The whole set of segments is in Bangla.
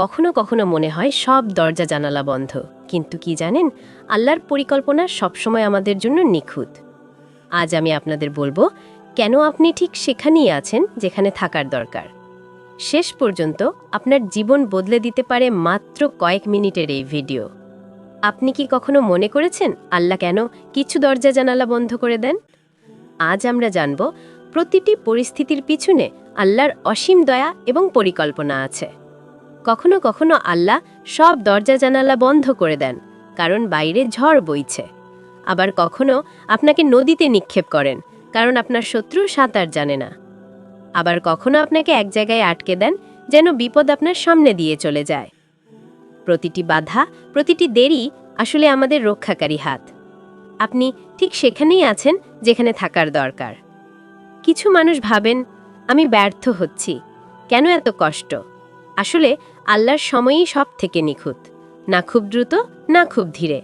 কখনো কখনো মনে হয় সব দরজা জানালা বন্ধ। কিন্তু কি জানেন, আল্লাহর পরিকল্পনা সবসময় আমাদের জন্য নিখুঁত। আজ আমি আপনাদের বলব, কেন আপনি ঠিক সেখানেই আছেন যেখানে থাকার দরকার। শেষ পর্যন্ত আপনার জীবন বদলে দিতে পারে মাত্র কয়েক মিনিটের এই ভিডিও। আপনি কি কখনো মনে করেছেন আল্লাহ কেন কিছু দরজা জানালা বন্ধ করে দেন? আজ আমরা জানব, প্রতিটি পরিস্থিতির পিছনে আল্লাহর অসীম দয়া এবং পরিকল্পনা আছে। কখনো কখনো আল্লাহ সব দরজা জানালা বন্ধ করে দেন, কারণ বাইরে ঝড় বইছে। আবার কখনো আপনাকে নদীতে নিক্ষেপ করেন, কারণ আপনার শত্রু সাঁতার জানে না। আবার কখনো আপনাকে এক জায়গায় আটকে দেন, যেন বিপদ আপনার সামনে দিয়ে চলে যায়। প্রতিটি বাধা, প্রতিটি দেরি আসলে আমাদের রক্ষাকারী হাত। আপনি ঠিক সেখানেই আছেন, যেখানে থাকার দরকার। কিছু মানুষ ভাবেন, আমি ব্যর্থ হচ্ছি। কেন এত কষ্ট? আসলে আল্লাহর সময়ই সব থেকে নিখুঁত। না খুব দ্রুত, না খুব ধীরে।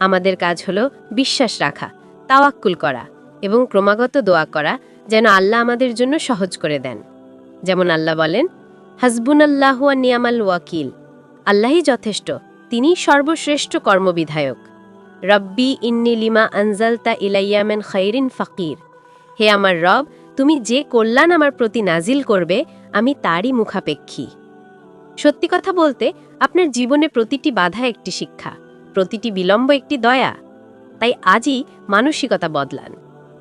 আমাদের কাজ হলো বিশ্বাস রাখা, তাওয়াক্কুল করা এবং ক্রমাগত দোয়া করা যেন আল্লাহ আমাদের জন্য সহজ করে দেন। যেমন আল্লাহ বলেন হাসবুন আল্লাহ নিয়ামাল ওয়াকিল। আল্লাহই যথেষ্ট, তিনি সর্বশ্রেষ্ঠ কর্মবিধায়ক। রব্বি ইন্নি লিমা আনজালতা ইলাইয়ামেন খৈরিন ফকির। হে আমার রব, তুমি যে কল্যাণ আমার প্রতি নাজিল করবে, আমি তারই মুখাপেক্ষী। সত্যি কথা বলতে, আপনার জীবনে প্রতিটি বাধা একটি শিক্ষা, প্রতিটি বিলম্ব একটি দয়া। তাই আজই মানসিকতা বদলান।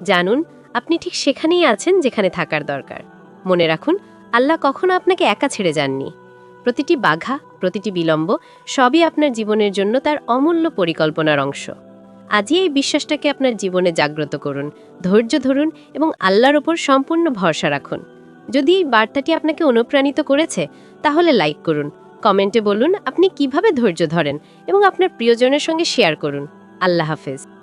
জানুন, আপনি ঠিক সেখানেই আছেন যেখানে থাকার দরকার। মনে রাখুন, আল্লাহ কখনো আপনাকে একা ছেড়ে যাননি। প্রতিটি বাঘা প্রতিটি বিলম্ব সবই আপনার জীবনের জন্য তার অমূল্য পরিকল্পনার অংশ। আজই এই বিশ্বাসটাকে আপনার জীবনে জাগ্রত করুন, ধৈর্য ধরুন এবং আল্লাহর ওপর সম্পূর্ণ ভরসা রাখুন। যদি এই বার্তাটি আপনাকে অনুপ্রাণিত করেছে, তাহলে লাইক করুন, কমেন্টে বলুন আপনি কীভাবে ধৈর্য ধরেন এবং আপনার প্রিয়জনের সঙ্গে শেয়ার করুন। আল্লাহ হাফেজ।